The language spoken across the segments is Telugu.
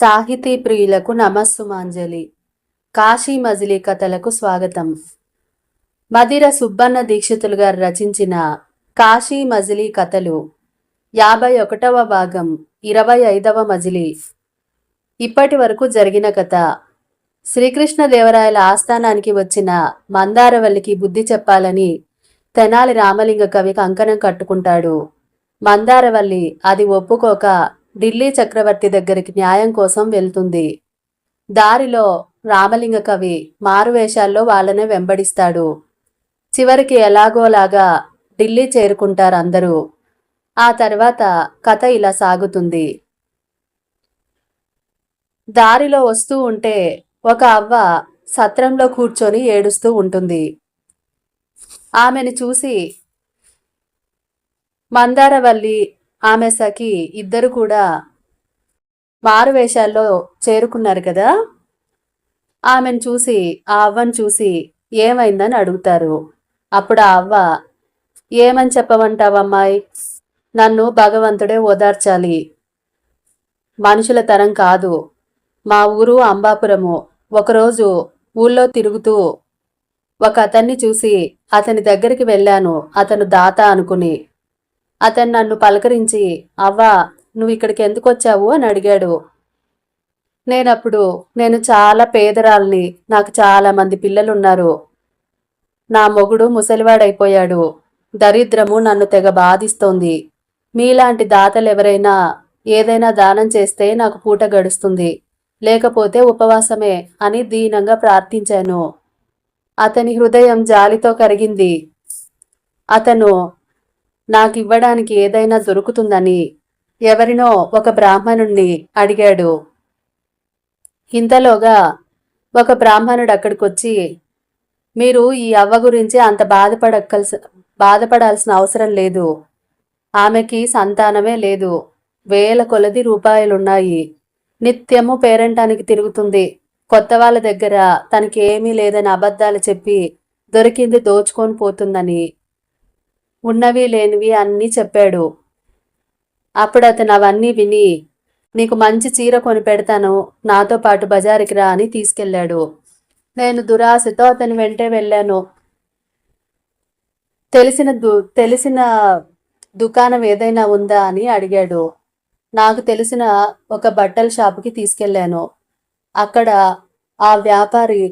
సాహితీ ప్రియులకు నమస్సుమాంజలి. కాశీ మజిలీ కథలకు స్వాగతం. మదిర సుబ్బన్న దీక్షితులు గారు రచించిన కాశీ మజిలీ కథలు యాభై ఒకటవ భాగం ఇరవై ఐదవ మజిలీ. ఇప్పటి వరకు జరిగిన కథ. శ్రీకృష్ణదేవరాయల ఆస్థానానికి వచ్చిన మందారవల్లికి బుద్ధి చెప్పాలని తెనాలి రామలింగ కవి కంకణం కట్టుకుంటాడు. మందారవల్లి అది ఒప్పుకోక ఢిల్లీ చక్రవర్తి దగ్గరికి న్యాయం కోసం వెళ్తుంది. దారిలో రామలింగ కవి మారువేషాల్లో వాళ్ళనే వెంబడిస్తాడు. చివరికి ఎలాగోలాగా ఢిల్లీ చేరుకుంటారు అందరూ. ఆ తర్వాత కథ ఇలా సాగుతుంది. దారిలో వస్తూ ఉంటే ఒక అవ్వ సత్రంలో కూర్చొని ఏడుస్తూ ఉంటుంది. ఆమెను చూసి మందారవల్లి ఆమె సఖి ఇద్దరు కూడా మారు వేషాల్లో చేరుకున్నారు కదా. ఆమెను చూసి ఆ అవ్వను చూసి ఏమైందని అడుగుతారు. అప్పుడు ఆ అవ్వ ఏమని చెప్పమంటావమ్మాయి? నన్ను భగవంతుడే ఓదార్చాలి. మనుషుల తరం కాదు. మా ఊరు అంబాపురము. ఒకరోజు ఊళ్ళో తిరుగుతూ ఒక అతన్ని చూసి అతని దగ్గరికి వెళ్ళాను. అతను దాత అనుకుని అతను నన్ను పలకరించి అవ్వా నువ్వు ఇక్కడికి ఎందుకు వచ్చావు? అని అడిగాడు. నేనప్పుడు నేను చాలా పేదరాల్ని నాకు చాలా మంది పిల్లలున్నారు. నా మొగుడు ముసలివాడైపోయాడు. దరిద్రము నన్ను తెగ బాధిస్తోంది. మీలాంటి దాతలు ఎవరైనా ఏదైనా దానం చేస్తే నాకు పూట గడుస్తుంది. లేకపోతే ఉపవాసమే అని దీనంగా ప్రార్థించాను. అతని హృదయం జాలితో కరిగింది. అతను నాకు ఇవ్వడానికి ఏదైనా దొరుకుతుందని ఎవరినో ఒక బ్రాహ్మణుణ్ణి అడిగాడు. ఇంతలోగా ఒక బ్రాహ్మణుడు అక్కడికొచ్చి మీరు ఈ అవ్వ గురించి అంత బాధపడక్కల్సి బాధపడాల్సిన అవసరం లేదు. ఆమెకి సంతానమే లేదు. వేల కొలది రూపాయలున్నాయి. నిత్యము పేరంటానికి తిరుగుతుంది. కొత్త వాళ్ళ దగ్గర తనకి ఏమీ లేదని అబద్ధాలు చెప్పి దొరికింది దోచుకొని పోతుందని. ఉన్నవి లేనివి అన్నీ చెప్పాడు. అప్పుడు అతను అవన్నీ విని నీకు మంచి చీర కొని పెడతాను నాతో పాటు బజారుకి రా అని తీసుకెళ్ళాడు. నేను దురాశతో అతని వెంటే వెళ్ళాను. తెలిసిన దు తెలిసిన దుకాణం ఏదైనా ఉందా అని అడిగాడు. నాకు తెలిసిన ఒక బట్టల షాపుకి తీసుకెళ్ళాను. అక్కడ ఆ వ్యాపారి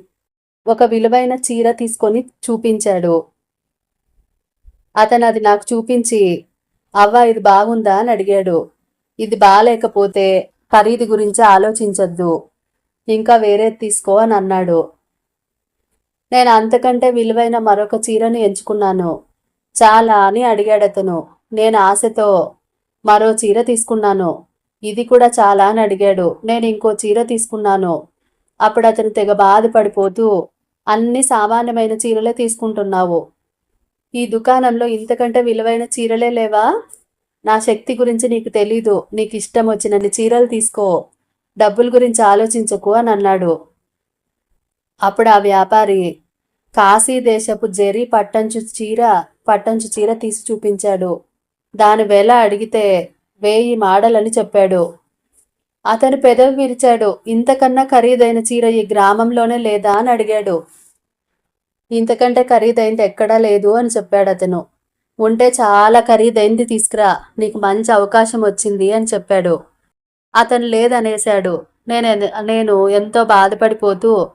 ఒక విలువైన చీర తీసుకొని చూపించాడు. అతను అది నాకు చూపించి అవ్వ ఇది బాగుందా? అని అడిగాడు. ఇది బాగాలేకపోతే ఖరీదు గురించి ఆలోచించొద్దు. ఇంకా వేరే తీసుకో అని అన్నాడు. నేను అంతకంటే విలువైన మరొక చీరను ఎంచుకున్నాను. చాలా అని అడిగాడు అతను. నేను ఆశతో మరో చీర తీసుకున్నాను. ఇది కూడా చాలా అని అడిగాడు. నేను ఇంకో చీర తీసుకున్నాను. అప్పుడు అతను తెగ బాధపడిపోతూ అన్ని సామాన్యమైన చీరలే తీసుకుంటున్నావు. ఈ దుకాణంలో ఇంతకంటే విలువైన చీరలే లేవా? నా శక్తి గురించి నీకు తెలీదు. నీకు ఇష్టం వచ్చినన్ని చీరలు తీసుకో. డబ్బుల గురించి ఆలోచించకు అని అన్నాడు. అప్పుడు ఆ వ్యాపారి కాశీ దేశపు జెరీ పట్టంచు చీర పట్టంచు చీర తీసి చూపించాడు. దాని వెల అడిగితే వేయి మాడలని చెప్పాడు. అతను పెదవి విరిచాడు. ఇంతకన్నా ఖరీదైన చీర ఈ గ్రామంలోనే లేదా అని అడిగాడు. ఇంతకంటే ఖరీదైంది ఎక్కడా లేదు అని చెప్పాడు అతను. ఉంటే చాలా ఖరీదైంది తీసుకురా నీకు మంచి అవకాశం వచ్చింది అని చెప్పాడు. అతను లేదనేశాడు. నేను నేను ఎంతో బాధపడిపోతూ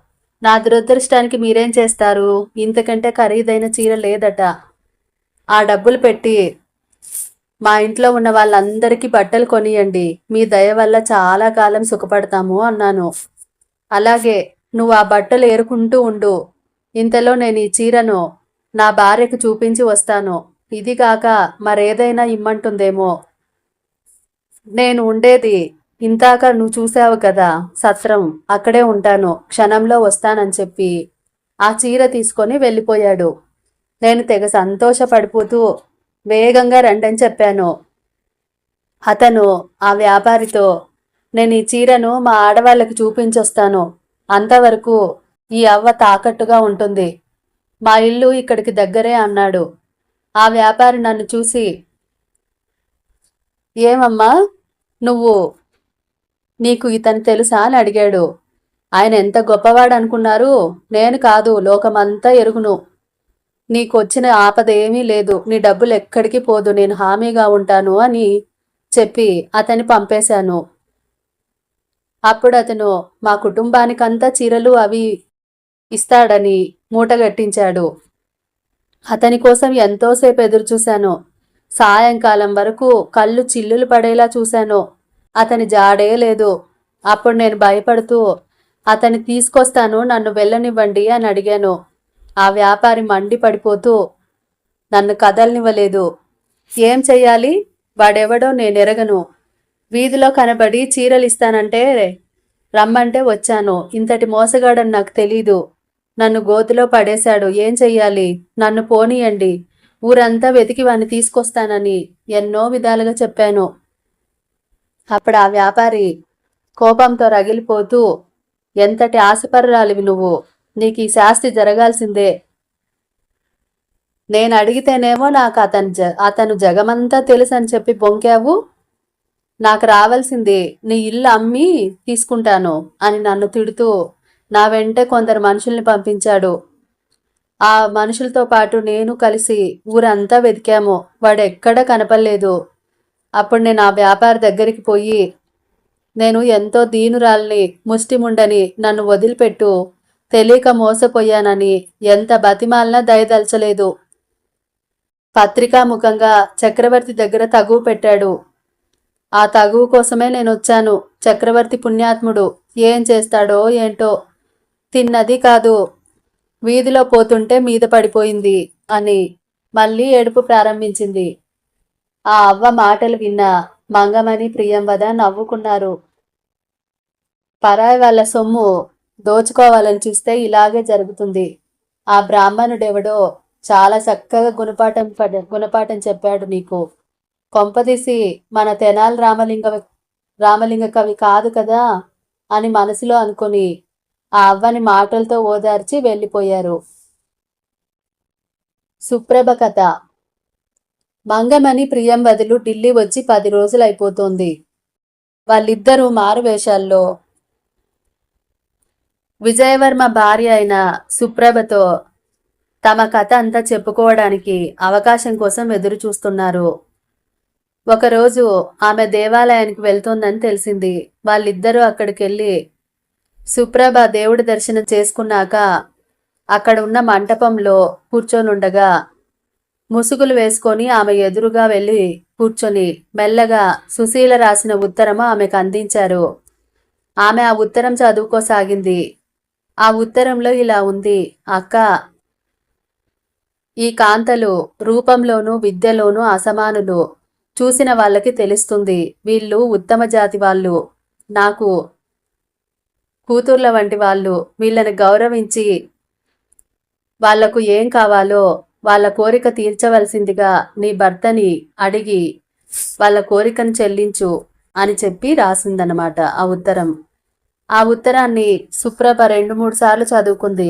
నా దురదృష్టానికి మీరేం చేస్తారు? ఇంతకంటే ఖరీదైన చీర లేదట. ఆ డబ్బులు పెట్టి మా ఇంట్లో ఉన్న వాళ్ళందరికీ బట్టలు కొనియండి. మీ దయ వల్ల చాలా కాలం సుఖపడతాము అన్నాను. అలాగే నువ్వు ఆ బట్టలు ఏరుకుంటూ ఉండు. ఇంతలో నేను ఈ చీరను నా భార్యకు చూపించి వస్తాను. ఇది కాక మరేదైనా ఇమ్మంటుందేమో. నేను ఉండేది ఇంతాక నువ్వు చూసావు కదా సత్రం అక్కడే ఉంటాను క్షణంలో వస్తానని చెప్పి. ఆ చీర తీసుకొని వెళ్ళిపోయాడు. నేను తెగ సంతోషపడిపోతూ వేగంగా రండని చెప్పాను. అతను ఆ వ్యాపారితో నేను ఈ చీరను మా ఆడవాళ్ళకి చూపించొస్తాను. అంతవరకు ఈ అవ్వ తాకట్టుగా ఉంటుంది. మా ఇల్లు ఇక్కడికి దగ్గరే అన్నాడు. ఆ వ్యాపారి నన్ను చూసి ఏమమ్మా నువ్వు నీకు ఇతను తెలుసా? అని అడిగాడు. ఆయన ఎంత గొప్పవాడు అనుకున్నారు నేను కాదు లోకమంతా ఎరుగును. నీకొచ్చిన ఆపద ఏమీ లేదు. నీ డబ్బులు ఎక్కడికి పోదు. నేను హామీగా ఉంటాను అని చెప్పి అతన్ని పంపేశాను. అప్పుడు అతను మా కుటుంబానికంతా చీరలు అవి ఇస్తాడని మూటగట్టించాడు. అతని కోసం ఎంతోసేపు ఎదురు చూశాను సాయంకాలం వరకు కళ్ళు చిల్లులు పడేలా చూశాను. అతని జాడే లేదు. అప్పుడు నేను భయపడుతూ అతన్ని తీసుకొస్తాను నన్ను వెళ్ళనివ్వండి అని అడిగాను. ఆ వ్యాపారి మండి పడిపోతూ నన్ను కదలనివ్వలేదు. ఏం చెయ్యాలి? వాడెవడో నేనెరగను వీధిలో కనబడి చీరలు ఇస్తానంటే రమ్మంటే వచ్చాను. ఇంతటి మోసగాడని నాకు తెలీదు. నన్ను గోతిలో పడేశాడు. ఏం చెయ్యాలి? నన్ను పోనీయండి. ఊరంతా వెతికి వాణ్ణి తీసుకొస్తానని ఎన్నో విధాలుగా చెప్పాను. అప్పుడు ఆ వ్యాపారి కోపంతో రగిలిపోతూ ఎంతటి ఆశపర్రాలివి నువ్వు? నీకు ఈ శాస్తి జరగాల్సిందే. నేను అడిగితేనేమో నాకు అతను జ అతను జగమంతా తెలుసు అని చెప్పి బొంకావు. నాకు రావాల్సింది. నీ ఇల్లు అమ్మి తీసుకుంటాను అని నన్ను తిడుతూ నా వెంట కొందరు మనుషుల్ని పంపించాడు. ఆ మనుషులతో పాటు నేను కలిసి ఊరంతా వెతికాము. వాడెక్కడా కనపడలేదు. అప్పుడు నేను ఆ వ్యాపారి దగ్గరికి పోయి నేను ఎంతో దీనురాల్ని ముష్టిముండని నన్ను వదిలిపెట్టు తెలియక మోసపోయానని ఎంత బతిమాలినా దయదలచలేదు. పత్రికాముఖంగా చక్రవర్తి దగ్గర తగువు పెట్టాడు. ఆ తగువు కోసమే నేను వచ్చాను చక్రవర్తి పుణ్యాత్ముడు. ఏం చేస్తాడో ఏంటో తిన్నది కాదు. వీధిలో పోతుంటే మీద పడిపోయింది అని మళ్ళీ ఏడుపు ప్రారంభించింది. ఆ అవ్వ మాటలు విన్న మంగమని ప్రియంవద నవ్వుకున్నారు. పరాయి వాళ్ళ సొమ్ము దోచుకోవాలని చూస్తే ఇలాగే జరుగుతుంది. ఆ బ్రాహ్మణుడెవడో చాలా చక్కగా గుణపాఠం పడ- గుణపాఠం చెప్పాడు నీకు. కొంపదీసి మన తెనాలి రామలింగ రామలింగ కవి కాదు కదా అని మనసులో అనుకొని ఆ అవ్వని మాటలతో ఓదార్చి వెళ్ళిపోయారు. సుప్రభ కథ. మంగమని ప్రియంవదులు ఢిల్లీ వచ్చి పది రోజులు అయిపోతుంది వాళ్ళిద్దరూ మారువేషాల్లో. విజయవర్మ భార్య అయిన సుప్రభతో తమ కథ అంతా చెప్పుకోవడానికి అవకాశం కోసం ఎదురు చూస్తున్నారు ఒకరోజు ఆమె దేవాలయానికి వెళ్తోందని తెలిసింది. వాళ్ళిద్దరూ అక్కడికి వెళ్ళి సుప్రభ దేవుడి దర్శనం చేసుకున్నాక అక్కడ ఉన్న మంటపంలో కూర్చొనుండగా ముసుగులు వేసుకొని ఆమె ఎదురుగా వెళ్ళి కూర్చొని మెల్లగా సుశీల రాసిన ఉత్తరము ఆమెకు అందించారు. ఆమె ఆ ఉత్తరం చదువుకోసాగింది. ఆ ఉత్తరంలో ఇలా ఉంది అక్క ఈ కాంతలు రూపంలోనూ విద్యలోనూ అసమానులు. చూసిన వాళ్ళకి తెలుస్తుంది వీళ్ళు ఉత్తమ జాతి వాళ్ళు. నాకు కూతుర్ల వంటి వాళ్ళు వీళ్ళని గౌరవించి వాళ్ళకు ఏం కావాలో వాళ్ళ కోరిక తీర్చవలసిందిగా నీ భర్తని అడిగి వాళ్ళ కోరికను చెల్లించు అని చెప్పి రాసిందనమాట ఆ ఉత్తరం. ఆ ఉత్తరాన్ని సుప్రభ రెండు మూడు సార్లు చదువుకుంది.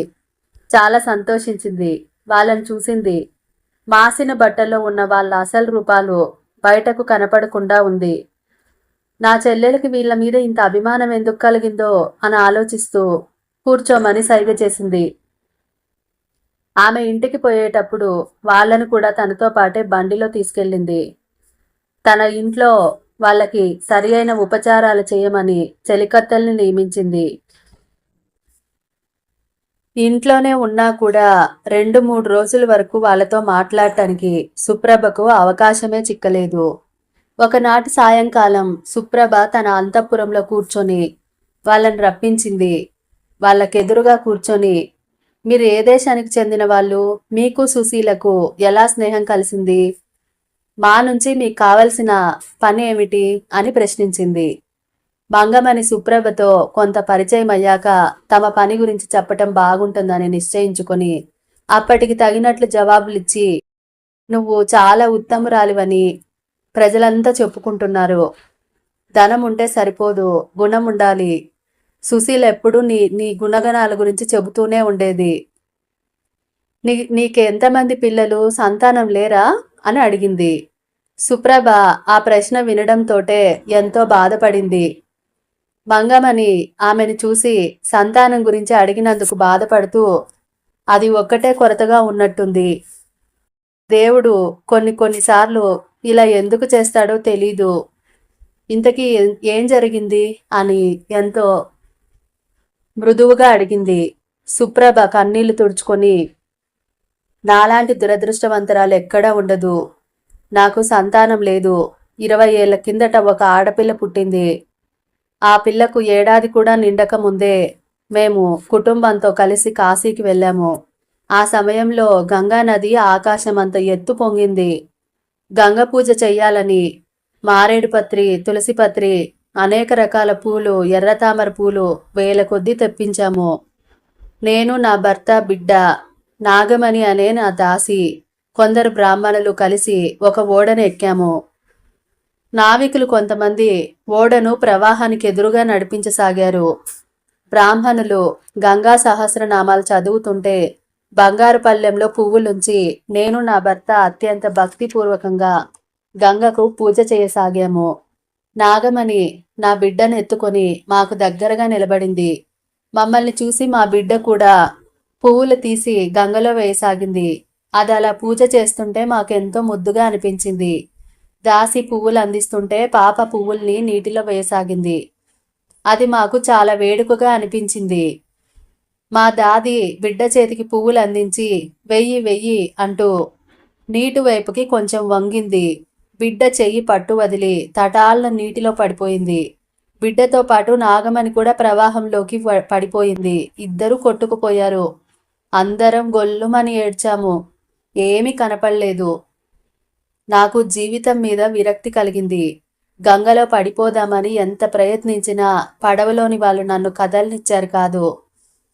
చాలా సంతోషించింది. వాళ్ళని చూసింది. మాసిన బట్టల్లో ఉన్న వాళ్ళ అసలు రూపాలు బయటకు కనపడకుండా ఉంది. నా చెల్లెలకి వీళ్ళ మీద ఇంత అభిమానం ఎందుకు కలిగిందో అని ఆలోచిస్తూ కూర్చోమని సైగ చేసింది. ఆమె ఇంటికి పోయేటప్పుడు వాళ్ళను కూడా తనతో పాటే బండిలో తీసుకెళ్ళింది. తన ఇంట్లో వాళ్ళకి సరి అయిన ఉపచారాలు చేయమని చెలికత్తల్ని నియమించింది. ఇంట్లోనే ఉన్నా కూడా రెండు మూడు రోజుల వరకు వాళ్ళతో మాట్లాడటానికి సుప్రభకు అవకాశమే చిక్కలేదు. ఒకనాటి సాయంకాలం సుప్రభ తన అంతఃపురంలో కూర్చొని వాళ్ళని రప్పించింది. వాళ్ళకెదురుగా కూర్చొని మీరు ఏ దేశానికి చెందిన వాళ్ళు? మీకు సుశీలకు ఎలా స్నేహం కలిసింది? మా నుంచి మీకు కావలసిన పని ఏమిటి? అని ప్రశ్నించింది. మంగమని సుప్రభతో కొంత పరిచయం అయ్యాక తమ పని గురించి చెప్పటం బాగుంటుందని నిశ్చయించుకొని అప్పటికి తగినట్లు జవాబులిచ్చి నువ్వు చాలా ఉత్తమురాలివని ప్రజలంతా చెప్పుకుంటున్నారు. ధనం ఉంటే సరిపోదు గుణం ఉండాలి. సుశీల్ ఎప్పుడూ నీ నీ గుణగణాల గురించి చెబుతూనే ఉండేది. నీ నీకెంతమంది పిల్లలు సంతానం లేరా? అని అడిగింది. సుప్రభ ఆ ప్రశ్న వినడంతోటే ఎంతో బాధపడింది. మంగమని ఆమెను చూసి సంతానం గురించి అడిగినందుకు బాధపడుతూ అది ఒక్కటే కొరతగా ఉన్నట్టుంది. దేవుడు కొన్ని కొన్నిసార్లు ఇలా ఎందుకు చేస్తాడో తెలీదు. ఇంతకీ ఏం- జరిగింది అని ఎంతో మృదువుగా అడిగింది. సుప్రభ కన్నీళ్ళు తుడుచుకొని నాలాంటి దురదృష్టవంతరాలు ఎక్కడా ఉండదు. నాకు సంతానం లేదు. ఇరవై ఏళ్ళ కిందట ఒక ఆడపిల్ల పుట్టింది. ఆ పిల్లకు ఏడాది కూడా నిండక ముందే మేము కుటుంబంతో కలిసి కాశీకి వెళ్ళాము. ఆ సమయంలో గంగా నది ఆకాశం అంత ఎత్తు పొంగింది. గంగ పూజ చెయ్యాలని మారేడుపత్రి తులసిపత్రి అనేక రకాల పూలు ఎర్రతామర పూలు వేల కొద్దీ తెప్పించాము. నేను నా భర్త బిడ్డ నాగమణి అనే నా దాసి కొందరు బ్రాహ్మణులు కలిసి ఒక ఓడను ఎక్కాము. నావికులు కొంతమంది ఓడను ప్రవాహానికి ఎదురుగా నడిపించసాగారు. బ్రాహ్మణులు గంగా సహస్రనామాలు చదువుతుంటే బంగారు పల్లెంలో పువ్వులుంచి నేను నా భర్త అత్యంత భక్తిపూర్వకంగా గంగకు పూజ చేయసాగాము. నాగమణి నా బిడ్డను ఎత్తుకొని మాకు దగ్గరగా నిలబడింది. మమ్మల్ని చూసి మా బిడ్డ కూడా పువ్వులు తీసి గంగలో వేయసాగింది. అది అలా పూజ చేస్తుంటే మాకెంతో ముద్దుగా అనిపించింది. దాసి పువ్వులు అందిస్తుంటే పాప పువ్వుల్ని నీటిలో వేయసాగింది. అది మాకు చాలా వేడుకగా అనిపించింది. మా దాది బిడ్డ చేతికి పువ్వులు అందించి వెయ్యి వెయ్యి అంటూ నీటి వైపుకి కొంచెం వంగింది. బిడ్డ చెయ్యి పట్టు వదిలి తటాలను నీటిలో పడిపోయింది. బిడ్డతో పాటు నాగమణి కూడా ప్రవాహంలోకి పడిపోయింది. ఇద్దరు కొట్టుకుపోయారు. అందరం గొల్లుమని ఏడ్చాము. ఏమీ కనపడలేదు. నాకు జీవితం మీద విరక్తి కలిగింది. గంగలో పడిపోదామని ఎంత ప్రయత్నించినా పడవలోని వాళ్ళు నన్ను కదలనిచ్చారు కాదు.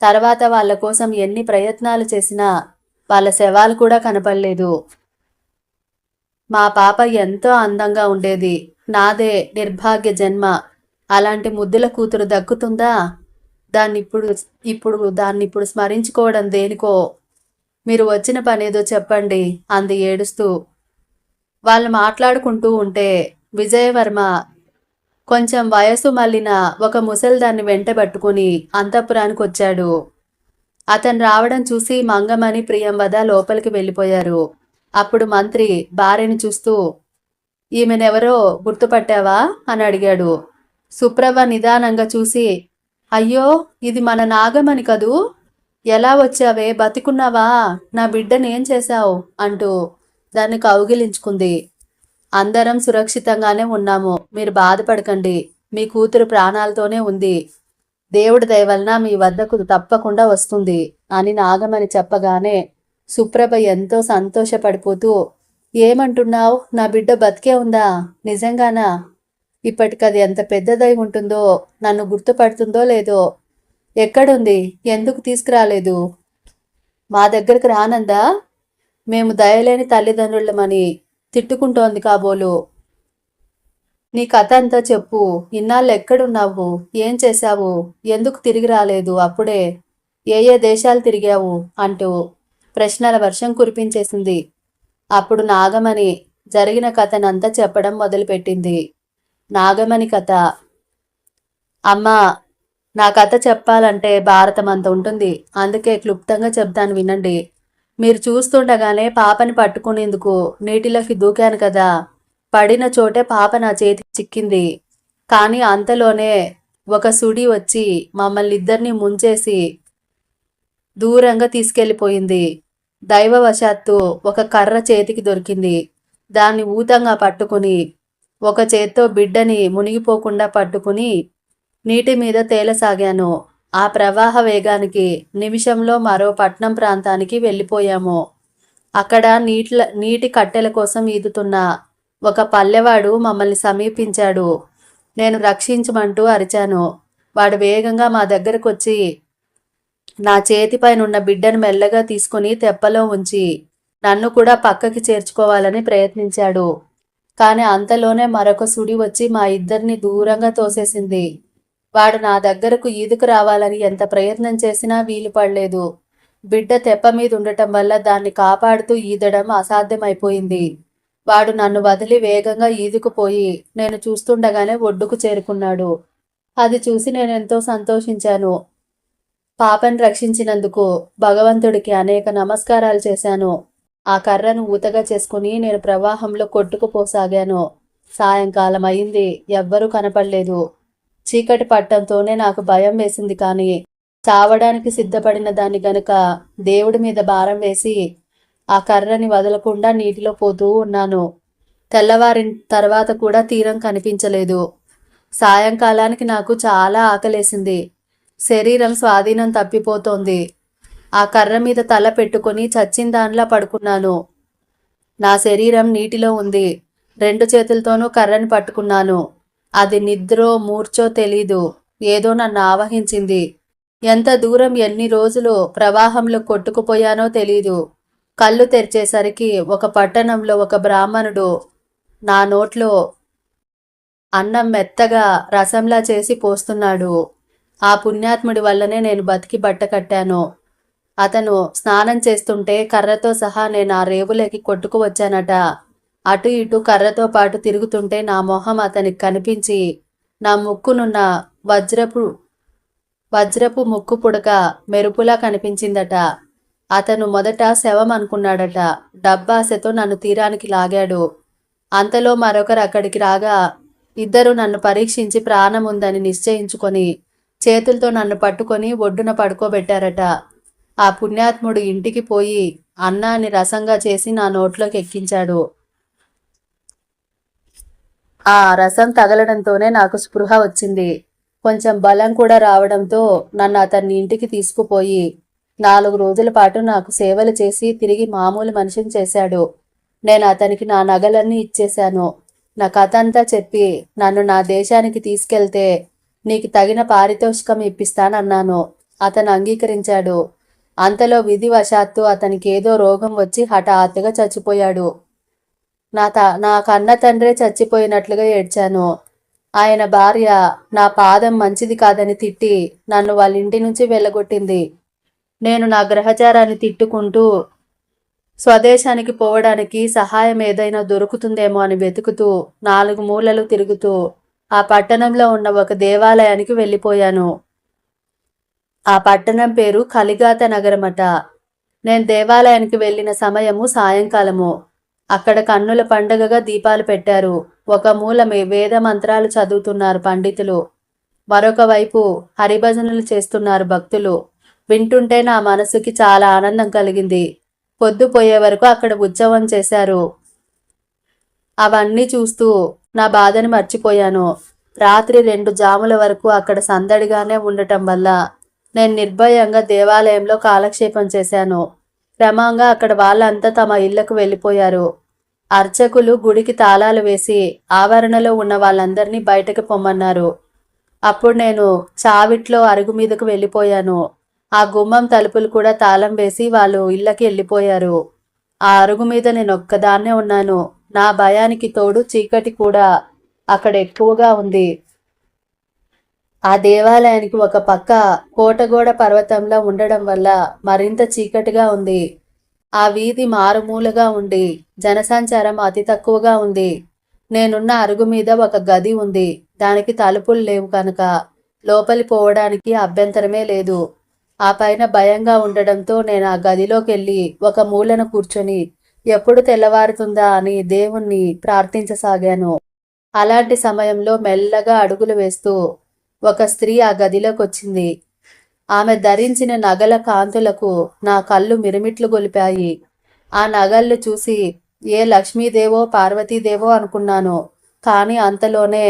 తర్వాత వాళ్ళ కోసం ఎన్ని ప్రయత్నాలు చేసినా వాళ్ళ శవాలు కూడా కనపడలేదు. మా పాప ఎంతో అందంగా ఉండేది. నాదే నిర్భాగ్య జన్మ. అలాంటి ముద్దుల కూతురు దక్కుతుందా? దాన్ని ఇప్పుడు ఇప్పుడు దాన్ని ఇప్పుడు స్మరించుకోవడం దేనికో? మీరు వచ్చిన పనేదో చెప్పండి అంది ఏడుస్తూ. వాళ్ళు మాట్లాడుకుంటూ ఉంటే విజయవర్మ కొంచెం వయసు మళ్ళిన ఒక ముసల్దాన్ని వెంటబట్టుకుని అంతఃపురానికి వచ్చాడు. అతను రావడం చూసి మంగమని ప్రియంవద లోపలికి వెళ్ళిపోయారు. అప్పుడు మంత్రి భార్యని చూస్తూ ఈమెనెవరో గుర్తుపట్టావా? అని అడిగాడు. సుప్రభ నిదానంగా చూసి అయ్యో ఇది మన నాగమని కదూ? ఎలా వచ్చావే? బతికున్నావా? నా బిడ్డనేం చేశావు? అంటూ దాన్ని కౌగిలించుకుంది. అందరం సురక్షితంగానే ఉన్నాము. మీరు బాధపడకండి. మీ కూతురు ప్రాణాలతోనే ఉంది. దేవుడి దయవలన మీ వద్దకు తప్పకుండా వస్తుంది అని నాగమని చెప్పగానే సుప్రభ ఎంతో సంతోషపడిపోతూ ఏమంటున్నావు? నా బిడ్డ బతికే ఉందా? నిజంగానా? ఇప్పటికది ఎంత పెద్దదై ఉంటుందో నన్ను గుర్తుపడుతుందో లేదో? ఎక్కడుంది? ఎందుకు తీసుకురాలేదు? మా దగ్గరకు రానందా? మేము దయలేని తల్లిదండ్రులమని తిట్టుకుంటోంది కాబోలు. నీ కథ అంతా చెప్పు. ఇన్నాళ్ళు ఎక్కడున్నావు? ఏం చేశావు? ఎందుకు తిరిగి రాలేదు? అప్పుడే ఏ ఏ దేశాలు తిరిగావు? అంటూ ప్రశ్నల వర్షం కురిపించేసింది. అప్పుడు నాగమణి జరిగిన కథనంతా చెప్పడం మొదలుపెట్టింది. నాగమణి కథ. అమ్మా నా కథ చెప్పాలంటే భారతం అంత ఉంటుంది. అందుకే క్లుప్తంగా చెప్తాను వినండి. మీరు చూస్తుండగానే పాపని పట్టుకునేందుకు నీటిలోకి దూకాను కదా. పడిన చోటే పాప నా చేతి చిక్కింది. కానీ అంతలోనే ఒక సుడి వచ్చి మమ్మల్ని ఇద్దరిని ముంచేసి దూరంగా తీసుకెళ్ళిపోయింది. దైవవశాత్తు ఒక కర్ర చేతికి దొరికింది. దాన్ని ఊతంగా పట్టుకుని ఒక చేత్తో బిడ్డని మునిగిపోకుండా పట్టుకుని నీటి మీద తేలసాగాను. ఆ ప్రవాహ వేగానికి నిమిషంలో మరో పట్నం ప్రాంతానికి వెళ్ళిపోయాము. అక్కడ నీట్ల నీటి కట్టెల కోసం ఈదుతున్న ఒక పల్లెవాడు మమ్మల్ని సమీపించాడు. నేను రక్షించమంటూ అరిచాను. వాడు వేగంగా మా దగ్గరకు వచ్చి నా చేతిపైనున్న బిడ్డను మెల్లగా తీసుకుని తెప్పలో ఉంచి నన్ను కూడా పక్కకి చేర్చుకోవాలని ప్రయత్నించాడు. కానీ అంతలోనే మరొక సుడి వచ్చి మా ఇద్దరిని దూరంగా తోసేసింది. వాడు నా దగ్గరకు ఈదుకు రావాలని ఎంత ప్రయత్నం చేసినా వీలు పడలేదు. బిడ్డ తెప్ప మీద ఉండటం వల్ల దాన్ని కాపాడుతూ ఈదడం అసాధ్యమైపోయింది. వాడు నన్ను వదిలి వేగంగా ఈదుకుపోయి నేను చూస్తుండగానే ఒడ్డుకు చేరుకున్నాడు. అది చూసి నేను ఎంతో సంతోషించాను. పాపని రక్షించినందుకు భగవంతుడికి అనేక నమస్కారాలు చేశాను. ఆ కర్రను ఊతగా చేసుకుని నేను ప్రవాహంలో కొట్టుకుపోసాగాను. సాయంకాలం అయింది. ఎవ్వరూ కనపడలేదు. చీకటి పట్టంతోనే నాకు భయం వేసింది కానీ చావడానికి సిద్ధపడిన దాన్ని గనుక దేవుడి మీద భారం వేసి ఆ కర్రని వదలకుండా నీటిలో పోతూ ఉన్నాను. తెల్లవారిన తర్వాత కూడా తీరం కనిపించలేదు. సాయంకాలానికి నాకు చాలా ఆకలేసింది. శరీరం స్వాధీనం తప్పిపోతోంది. ఆ కర్ర మీద తల పెట్టుకొని చచ్చిన దానిలా పడుకున్నాను. నా శరీరం నీటిలో ఉంది. రెండు చేతులతోనూ కర్రని పట్టుకున్నాను. అది నిద్రో మూర్చో తెలీదు. ఏదో నన్ను ఆవహించింది. ఎంత దూరం ఎన్ని రోజులు ప్రవాహంలో కొట్టుకుపోయానో తెలీదు. కళ్ళు తెరిచేసరికి ఒక పట్టణంలో ఒక బ్రాహ్మణుడు నా నోట్లో అన్నం మెత్తగా రసంలా చేసి పోస్తున్నాడు. ఆ పుణ్యాత్ముడి వల్లనే నేను బతికి బట్ట కట్టాను. అతను స్నానం చేస్తుంటే కర్రతో సహా నేను ఆ రేవులకి కొట్టుకు వచ్చానట అటు ఇటు కర్రతో పాటు తిరుగుతుంటే నా మొహం అతనికి కనిపించి నా ముక్కునున్న వజ్రపు వజ్రపు ముక్కు పుడక మెరుపులా కనిపించిందట. అతను మొదట శవం అనుకున్నాడట. డబ్బాశతో నన్ను తీరానికి లాగాడు. అంతలో మరొకరు అక్కడికి రాగా ఇద్దరు నన్ను పరీక్షించి ప్రాణం ఉందని నిశ్చయించుకొని చేతులతో నన్ను పట్టుకొని ఒడ్డున పడుకోబెట్టారట. ఆ పుణ్యాత్ముడు ఇంటికి పోయి అన్నాన్ని రసంగా చేసి నా నోట్లోకి ఎక్కించాడు. ఆ రసం తగలడంతోనే నాకు స్పృహ వచ్చింది. కొంచెం బలం కూడా రావడంతో నన్ను అతన్ని ఇంటికి తీసుకుపోయి నాలుగు రోజుల పాటు నాకు సేవలు చేసి తిరిగి మామూలు మనిషిని చేశాడు. నేను అతనికి నా నగలన్నీ ఇచ్చేశాను. నా కథ అంతా చెప్పి నన్ను నా దేశానికి తీసుకెళ్తే నీకు తగిన పారితోషికం ఇప్పిస్తానన్నాను. అతను అంగీకరించాడు. అంతలో విధివశాత్తు అతనికి ఏదో రోగం వచ్చి హఠాత్తుగా చచ్చిపోయాడు. నా త నా కన్న తండ్రే చచ్చిపోయినట్లుగా ఏడ్చాను. ఆయన భార్య నా పాదం మంచిది కాదని తిట్టి నన్ను వాళ్ళ ఇంటి నుంచి వెళ్ళగొట్టింది. నేను నా గ్రహచారాన్ని తిట్టుకుంటూ స్వదేశానికి పోవడానికి సహాయం ఏదైనా దొరుకుతుందేమో అని వెతుకుతూ నాలుగు మూలలు తిరుగుతూ ఆ పట్టణంలో ఉన్న ఒక దేవాలయానికి వెళ్ళిపోయాను. ఆ పట్టణం పేరు కలిగాత నగరమట. నేను దేవాలయానికి వెళ్ళిన సమయము సాయంకాలము. అక్కడ కన్నుల పండగగా దీపాలు పెట్టారు. ఒక మూల వేద మంత్రాలు చదువుతున్నారు పండితులు. మరొక వైపు హరిభజనలు చేస్తున్నారు భక్తులు. వింటుంటే నా మనసుకి చాలా ఆనందం కలిగింది. పొద్దుపోయే వరకు అక్కడ ఉత్సవం చేశారు. అవన్నీ చూస్తూ నా బాధని మర్చిపోయాను. రాత్రి రెండు జాముల వరకు అక్కడ సందడిగానే ఉండటం వల్ల నేను నిర్భయంగా దేవాలయంలో కాలక్షేపం చేశాను. క్రమంగా అక్కడ వాళ్ళంతా తమ ఇళ్ళకు వెళ్ళిపోయారు. అర్చకులు గుడికి తాళాలు వేసి ఆవరణలో ఉన్న వాళ్ళందరినీ బయటకు పొమ్మన్నారు. అప్పుడు నేను చావిట్లో అరుగు మీదకు వెళ్ళిపోయాను. ఆ గుమ్మం తలుపులు కూడా తాళం వేసి వాళ్ళు ఇళ్ళకి వెళ్ళిపోయారు. ఆ అరుగు మీద నేను ఒక్కదాన్నే ఉన్నాను. నా భయానికి తోడు చీకటి కూడా అక్కడ ఎక్కువగా ఉంది. ఆ దేవాలయానికి ఒక పక్క కోటగోడ పర్వతంలో ఉండడం వల్ల మరింత చీకటిగా ఉంది. ఆ వీధి మారుమూలగా ఉండి జనసంచారం అతి తక్కువగా ఉంది. నేనున్న అరుగు మీద ఒక గది ఉంది. దానికి తలుపులు లేవు కనుక లోపలి పోవడానికి అభ్యంతరమే లేదు. ఆ పైన భయంగా ఉండడంతో నేను ఆ గదిలోకి వెళ్ళి ఒక మూలన కూర్చొని ఎప్పుడు తెల్లవారుతుందా అని దేవుణ్ణి ప్రార్థించసాగాను. అలాంటి సమయంలో మెల్లగా అడుగులు వేస్తూ ఒక స్త్రీ ఆ గదిలోకి వచ్చింది ఆమె ధరించిన నగల కాంతులకు నా కళ్ళు మిరుమిట్లు గొలిపాయి. ఆ నగళ్ళు చూసి ఏ లక్ష్మీదేవో పార్వతీదేవో అనుకున్నాను. కానీ అంతలోనే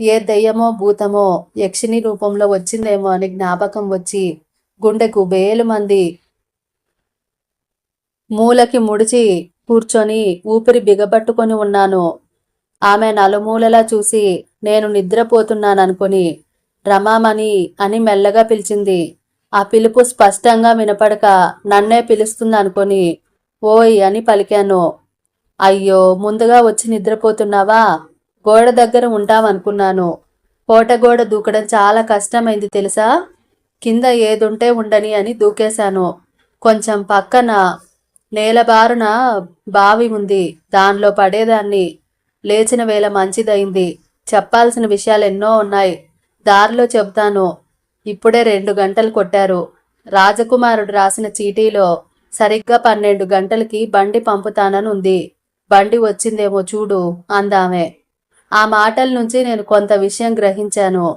ఏ దెయ్యమో భూతమో యక్షిణి రూపంలో వచ్చిందేమో అని జ్ఞాపకం వచ్చి గుండెకు బేలు మంది మూలకి ముడిచి కూర్చొని ఊపిరి బిగబట్టుకొని ఉన్నాను. ఆమె నలుమూలలా చూసి నేను నిద్రపోతున్నాననుకొని రమామణి అని మెల్లగా పిలిచింది. ఆ పిలుపు స్పష్టంగా వినపడక నన్నే పిలుస్తుంది అనుకొని ఓయ్ అని పలికాను. అయ్యో ముందుగా వచ్చి నిద్రపోతున్నావా? గోడ దగ్గర ఉంటామనుకున్నాను కోటగోడ దూకడం చాలా కష్టమైంది తెలుసా? కింద ఏదుంటే ఉండని అని దూకేశాను. కొంచెం పక్కన నేలబారున బావి ఉంది. దానిలో పడేదాన్ని. లేచిన వేళ మంచిదైంది. చెప్పాల్సిన విషయాలు ఎన్నో ఉన్నాయి. దారిలో చెబుతాను. ఇప్పుడే రెండు గంటలు కొట్టారు. రాజకుమారుడు రాసిన చీటీలో సరిగ్గా పన్నెండు గంటలకి బండి పంపుతానని ఉంది. బండి వచ్చిందేమో చూడు అందామె. ఆ మాటల నుంచి నేను కొంత విషయం గ్రహించాను.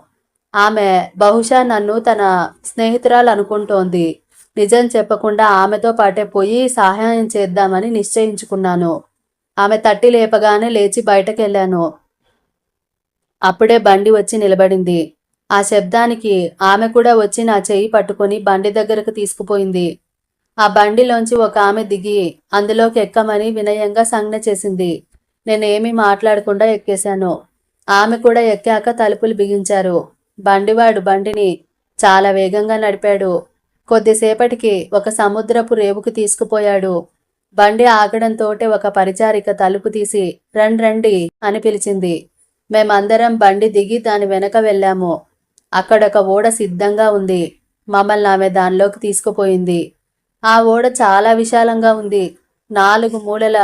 ఆమె బహుశా నన్ను తన స్నేహితురాలు అనుకుంటోంది. నిజం చెప్పకుండా ఆమెతో పాటే పోయి సహాయం చేద్దామని నిశ్చయించుకున్నాను. ఆమె తట్టి లేపగానే లేచి బయటకెళ్ళాను. అప్పుడే బండి వచ్చి నిలబడింది. ఆ శబ్దానికి ఆమె కూడా వచ్చి నా చెయ్యి పట్టుకొని బండి దగ్గరకు తీసుకుపోయింది. ఆ బండిలోంచి ఒక ఆమె దిగి అందులోకి ఎక్కమని వినయంగా సంజ్ఞ చేసింది. నేనేమీ మాట్లాడకుండా ఎక్కేశాను. ఆమె కూడా ఎక్కాక తలుపులు బిగించారు. బండివాడు బండిని చాలా వేగంగా నడిపాడు. కొద్దిసేపటికి ఒక సముద్రపు రేవుకు తీసుకుపోయాడు. బండి ఆగడంతోటే ఒక పరిచారిక తలుపు తీసి రండి రండి అని పిలిచింది. మేమందరం బండి దిగి దాని వెనక వెళ్ళాము. అక్కడొక ఓడ సిద్ధంగా ఉంది. మమ్మల్ని ఆమె దానిలోకి తీసుకుపోయింది. ఆ ఓడ చాలా విశాలంగా ఉంది. నాలుగు మూలల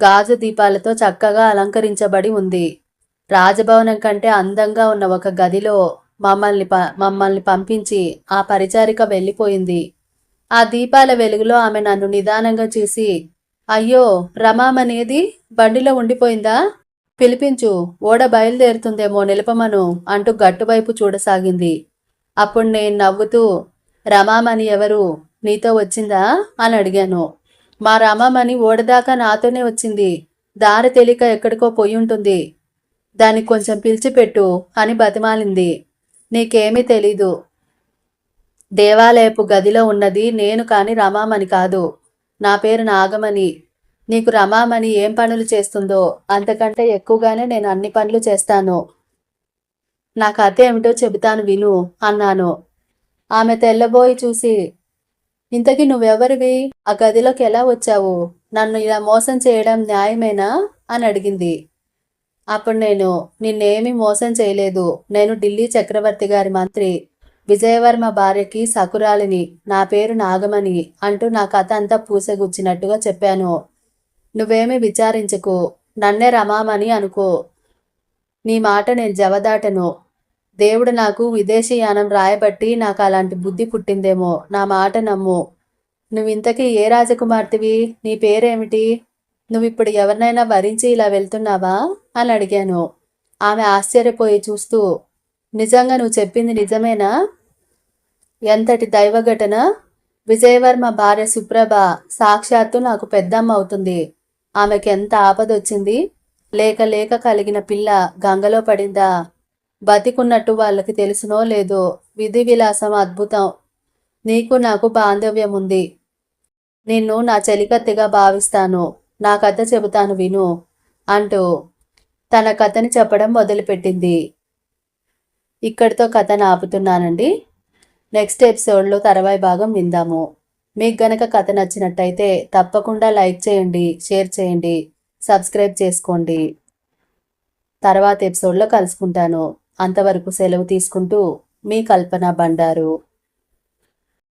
గాజు దీపాలతో చక్కగా అలంకరించబడి ఉంది. రాజభవనం కంటే అందంగా ఉన్న ఒక గదిలో మమ్మల్ని ప మమ్మల్ని పంపించి ఆ పరిచారిక వెళ్ళిపోయింది. ఆ దీపాల వెలుగులో ఆమె నన్ను నిదానంగా చూసి అయ్యో రమామనేది బండిలో ఉండిపోయిందా? పిలిపించు ఓడ బయలుదేరుతుందేమో నిలపమను అంటూ గట్టువైపు చూడసాగింది. అప్పుడు నేను నవ్వుతూ రమామణి ఎవరు? నీతో వచ్చిందా? అని అడిగాను. మా రమామణి ఓడదాకా నాతోనే వచ్చింది. దారి తెలియక ఎక్కడికో పోయి ఉంటుంది. దానికి కొంచెం పిలిచిపెట్టు అని బతిమాలింది. నీకేమీ తెలీదు. దేవాలయపు గదిలో ఉన్నది నేను కాని రమామణి కాదు. నా పేరు నాగమణి. నీకు రమామణి ఏం పనులు చేస్తుందో అంతకంటే ఎక్కువగానే నేను అన్ని పనులు చేస్తాను. నా కథ ఏమిటో చెబుతాను విను అన్నాను. ఆమె తెల్లబోయి చూసి ఇంతకీ నువ్వెవరివి? ఆ గదిలోకి ఎలా వచ్చావు? నన్ను ఇలా మోసం చేయడం న్యాయమేనా? అని అడిగింది. అప్పుడు నేను నిన్నేమీ మోసం చేయలేదు. నేను ఢిల్లీ చక్రవర్తి గారి మంత్రి విజయవర్మ భార్యకి సకురాలిని. నా పేరు నాగమణి అంటూ నా కథ అంతా పూసగుచ్చినట్టుగా చెప్పాను. నువ్వేమీ విచారించకు. నన్నే రమామని అనుకో. నీ మాట నేను జవదాటను. దేవుడు నాకు విదేశీయానం రాయబట్టి నాకు అలాంటి బుద్ధి పుట్టిందేమో. నా మాట నమ్ము. నువ్వింతకీ ఏ రాజకుమార్తెవి? నీ పేరేమిటి? నువ్విప్పుడు ఎవరినైనా వరించి ఇలా వెళ్తున్నావా? అని అడిగాను. ఆమె ఆశ్చర్యపోయి చూస్తూ నిజంగా నువ్వు చెప్పింది నిజమేనా? ఎంతటి దైవ ఘటన విజయవర్మ భార్య సుప్రభ సాక్షాత్తు నాకు పెద్దమ్మ అవుతుంది. ఆమెకి ఎంత ఆపదొచ్చింది? లేక లేక కలిగిన పిల్ల గంగలో పడిందా? బతికున్నట్టు వాళ్ళకి తెలుసునో లేదో? విధి విలాసం అద్భుతం. నీకు నాకు బాంధవ్యం ఉంది నిన్ను నా చెలికత్తిగా భావిస్తాను. నా కథ చెబుతాను విను అంటూ తన కథని చెప్పడం మొదలుపెట్టింది. ఇక్కడితో కథను ఆపుతున్నానండి. నెక్స్ట్ ఎపిసోడ్లో తర్వాయి భాగం విందాము. మీకు గనక కథ నచ్చినట్టయితే తప్పకుండా లైక్ చేయండి షేర్ చేయండి సబ్స్క్రైబ్ చేసుకోండి. తర్వాత ఎపిసోడ్లో కలుసుకుంటాను. అంతవరకు సెలవు తీసుకుంటూ మీ కల్పన బండారు.